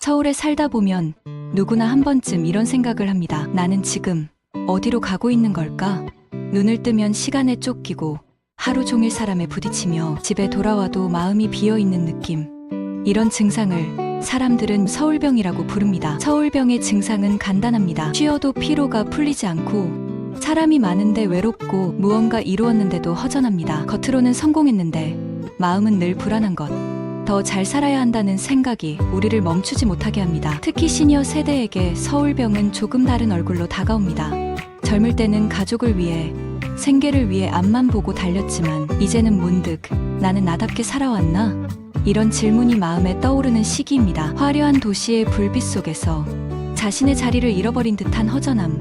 서울에 살다 보면 누구나 한 번쯤 이런 생각을 합니다. 나는 지금 어디로 가고 있는 걸까? 눈을 뜨면 시간에 쫓기고 하루 종일 사람에 부딪히며 집에 돌아와도 마음이 비어 있는 느낌. 이런 증상을 사람들은 서울병이라고 부릅니다. 서울병의 증상은 간단합니다. 쉬어도 피로가 풀리지 않고 사람이 많은데 외롭고 무언가 이루었는데도 허전합니다. 겉으로는 성공했는데 마음은 늘 불안한 것. 더 잘 살아야 한다는 생각이 우리를 멈추지 못하게 합니다. 특히 시니어 세대에게 서울병은 조금 다른 얼굴로 다가옵니다. 젊을 때는 가족을 위해 생계를 위해 앞만 보고 달렸지만 이제는 문득 나는 나답게 살아왔나? 이런 질문이 마음에 떠오르는 시기입니다. 화려한 도시의 불빛 속에서 자신의 자리를 잃어버린 듯한 허전함.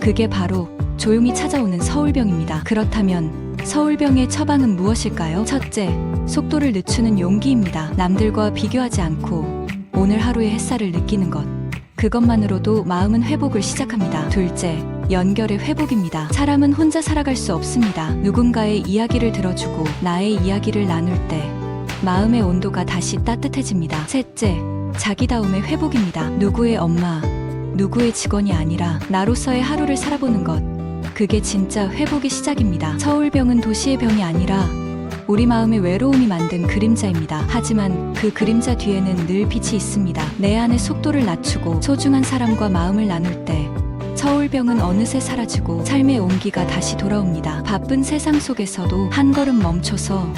그게 바로 조용히 찾아오는 서울병입니다. 그렇다면 서울병의 처방은 무엇일까요? 첫째, 속도를 늦추는 용기입니다. 남들과 비교하지 않고 오늘 하루의 햇살을 느끼는 것. 그것만으로도 마음은 회복을 시작합니다. 둘째, 연결의 회복입니다. 사람은 혼자 살아갈 수 없습니다. 누군가의 이야기를 들어주고 나의 이야기를 나눌 때 마음의 온도가 다시 따뜻해집니다. 셋째, 자기다움의 회복입니다. 누구의 엄마, 누구의 직원이 아니라 나로서의 하루를 살아보는 것. 그게 진짜 회복의 시작입니다. 서울병은 도시의 병이 아니라 우리 마음의 외로움이 만든 그림자입니다. 하지만 그 그림자 뒤에는 늘 빛이 있습니다. 내 안의 속도를 낮추고 소중한 사람과 마음을 나눌 때 서울병은 어느새 사라지고 삶의 온기가 다시 돌아옵니다. 바쁜 세상 속에서도 한 걸음 멈춰서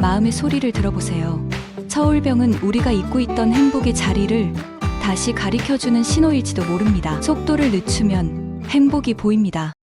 마음의 소리를 들어보세요. 서울병은 우리가 잊고 있던 행복의 자리를 다시 가리켜주는 신호일지도 모릅니다. 속도를 늦추면 행복이 보입니다.